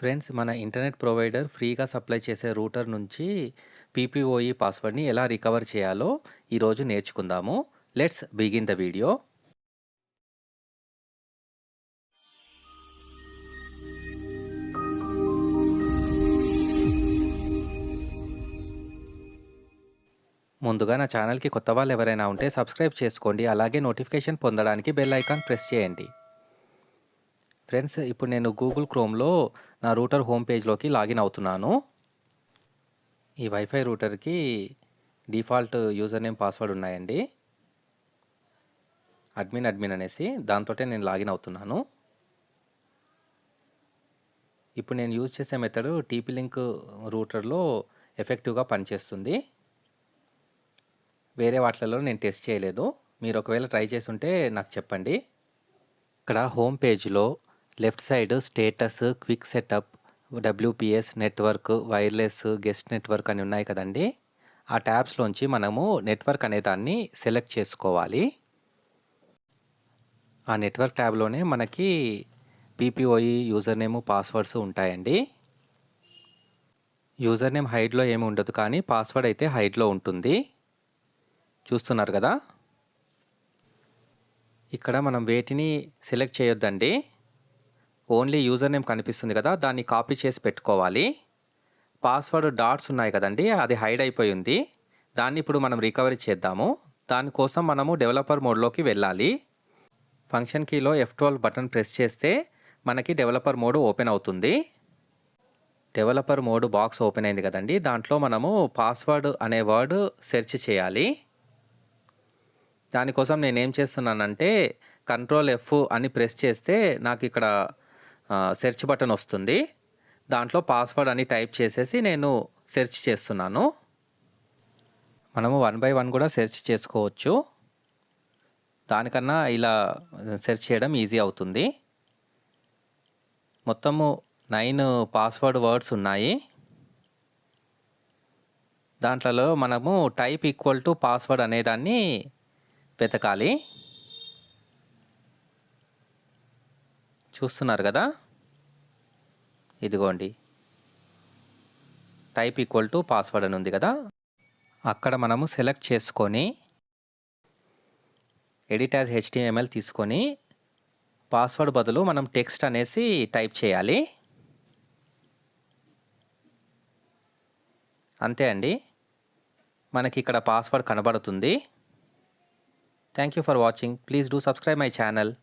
Friends మన internet provider ఫ్రీగా supply చేసే రూటర్ నుంచి పీపీఓఈ పాస్వర్డ్ని ఎలా రికవర్ చేయాలో ఈరోజు నేర్చుకుందాము. Let's begin the video. ముందుగా నా ఛానల్కి కొత్త వాళ్ళు ఎవరైనా ఉంటే సబ్స్క్రైబ్ చేసుకోండి. అలాగే నోటిఫికేషన్ పొందడానికి బెల్ ఐకాన్ ప్రెస్ చేయండి. ఫ్రెండ్స్ ఇప్పుడు నేను గూగుల్ క్రోమ్లో నా రూటర్ హోమ్ పేజ్లోకి లాగిన్ అవుతున్నాను. ఈ వైఫై రూటర్కి డిఫాల్ట్ యూజర్ నేమ్ పాస్వర్డ్ ఉన్నాయండి. అడ్మిన్ అడ్మిన్ అనేసి దాంతో నేను లాగిన్ అవుతున్నాను. ఇప్పుడు నేను యూజ్ చేసే మెథడ్ టీపీ లింక్ రూటర్లో ఎఫెక్టివ్గా పనిచేస్తుంది. వేరే వాటిలలో నేను టెస్ట్ చేయలేదు. మీరు ఒకవేళ ట్రై చేసి ఉంటే నాకు చెప్పండి. ఇక్కడ హోమ్ పేజ్లో left side status quick setup WPS network wireless guest network అని ఉన్నాయి కదండి. ఆ ట్యాబ్స్లోంచి మనము నెట్వర్క్ అనే దాన్ని సెలెక్ట్ చేసుకోవాలి. ఆ నెట్వర్క్ ట్యాబ్లోనే మనకి పీపీఓఈ యూజర్ నేమ్ పాస్వర్డ్స్ ఉంటాయండి. యూజర్ నేమ్ హైడ్లో ఏమి ఉండదు కానీ పాస్వర్డ్ అయితే హైడ్లో ఉంటుంది. చూస్తున్నారు కదా? ఇక్కడ మనం వేటిని సెలెక్ట్ చేయొద్దండి. ఓన్లీ యూజర్ నేమ్ కనిపిస్తుంది కదా దాన్ని కాపీ చేసి పెట్టుకోవాలి. పాస్వర్డ్ డాట్స్ ఉన్నాయి కదండి అది హైడ్ అయిపోయి ఉంది. దాన్ని ఇప్పుడు మనం రికవరీ చేద్దాము. దానికోసం మనము డెవలపర్ మోడ్లోకి వెళ్ళాలి. ఫంక్షన్ కీలో ఎఫ్ ట్వెల్వ్ బటన్ ప్రెస్ చేస్తే మనకి డెవలపర్ మోడ్ ఓపెన్ అవుతుంది. డెవలపర్ మోడ్ బాక్స్ ఓపెన్ అయింది కదండి దాంట్లో మనము పాస్వర్డ్ అనే వర్డ్ సెర్చ్ చేయాలి. దానికోసం నేను ఏం చేస్తున్నానంటే కంట్రోల్ ఎఫ్ అని ప్రెస్ చేస్తే నాకు ఇక్కడ సెర్చ్ బటన్ వస్తుంది. దాంట్లో పాస్వర్డ్ అని టైప్ చేసేసి నేను సెర్చ్ చేస్తున్నాను. మనము వన్ బై వన్ కూడా సెర్చ్ చేసుకోవచ్చు. దానికన్నా ఇలా సెర్చ్ చేయడం ఈజీ అవుతుంది. మొత్తము నైన్ పాస్వర్డ్ వర్డ్స్ ఉన్నాయి. దాంట్లో మనము టైప్ ఈక్వల్ టు పాస్వర్డ్ అనేదాన్ని వెతకాలి. చూస్తున్నారు కదా? ఇదిగోండి. టైప్ ఈక్వల్ టు పాస్వర్డ్ అని ఉంది కదా? అక్కడ మనము సెలెక్ట్ చేసుకొని ఎడిట్ యాజ్ హెచ్టిఎంఎల్ తీసుకొని పాస్వర్డ్ బదులు మనం టెక్స్ట్ అనేసి టైప్ చేయాలి. అంతే అండి. మనకి ఇక్కడ పాస్వర్డ్ కనబడుతుంది. Thank you for watching. Please do subscribe my channel.